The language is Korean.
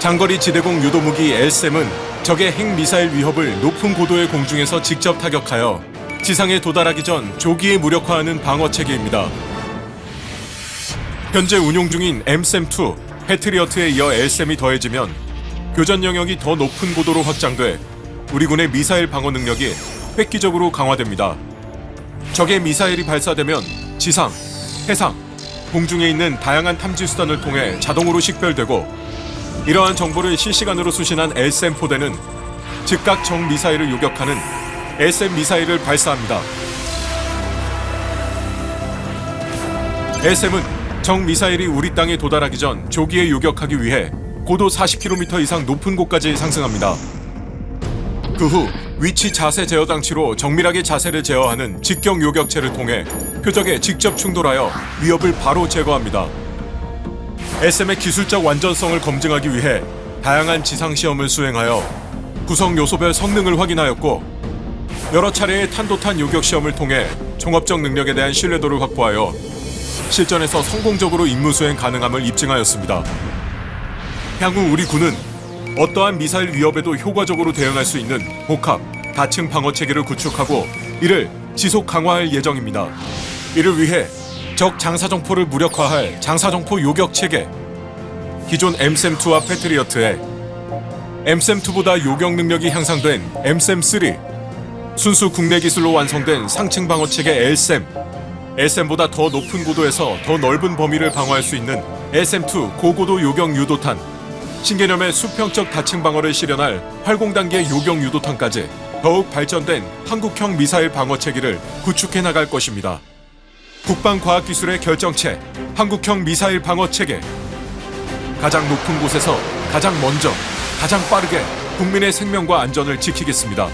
장거리 지대공 유도무기 LSM은 적의 핵미사일 위협을 높은 고도의 공중에서 직접 타격하여 지상에 도달하기 전 조기에 무력화하는 방어 체계입니다. 현재 운용 중인 MSM2 패트리어트에 이어 LSM이 더해지면 교전 영역이 더 높은 고도로 확장돼 우리 군의 미사일 방어 능력이 획기적으로 강화됩니다. 적의 미사일이 발사되면 지상, 해상, 공중에 있는 다양한 탐지 수단을 통해 자동으로 식별되고 이러한 정보를 실시간으로 수신한 LSM 포대는 즉각 적 미사일을 요격하는 LSM 미사일을 발사합니다. LSM은 적 미사일이 우리 땅에 도달하기 전 조기에 요격하기 위해 고도 40km 이상 높은 곳까지 상승합니다. 그 후 위치 자세 제어 장치로 정밀하게 자세를 제어하는 직격 요격체를 통해 표적에 직접 충돌하여 위협을 바로 제거합니다. SM의 기술적 완전성을 검증하기 위해 다양한 지상 시험을 수행하여 구성 요소별 성능을 확인하였고 여러 차례의 탄도탄 요격 시험을 통해 종합적 능력에 대한 신뢰도를 확보하여 실전에서 성공적으로 임무 수행 가능함을 입증하였습니다. 향후 우리 군은 어떠한 미사일 위협에도 효과적으로 대응할 수 있는 복합, 다층 방어 체계를 구축하고 이를 지속 강화할 예정입니다. 이를 위해 적 장사정포를 무력화할 장사정포 요격 체계, 기존 MSM2와 패트리어트에 MSM2보다 요격 능력이 향상된 MSM3, 순수 국내 기술로 완성된 상층 방어 체계 LSM, SM보다 더 높은 고도에서 더 넓은 범위를 방어할 수 있는 SM2 고고도 요격 유도탄, 신개념의 수평적 다층 방어를 실현할 활공 단계 요격 유도탄까지 더욱 발전된 한국형 미사일 방어 체계를 구축해 나갈 것입니다. 국방과학기술의 결정체, 한국형 미사일 방어 체계. 가장 높은 곳에서 가장 먼저, 가장 빠르게 국민의 생명과 안전을 지키겠습니다.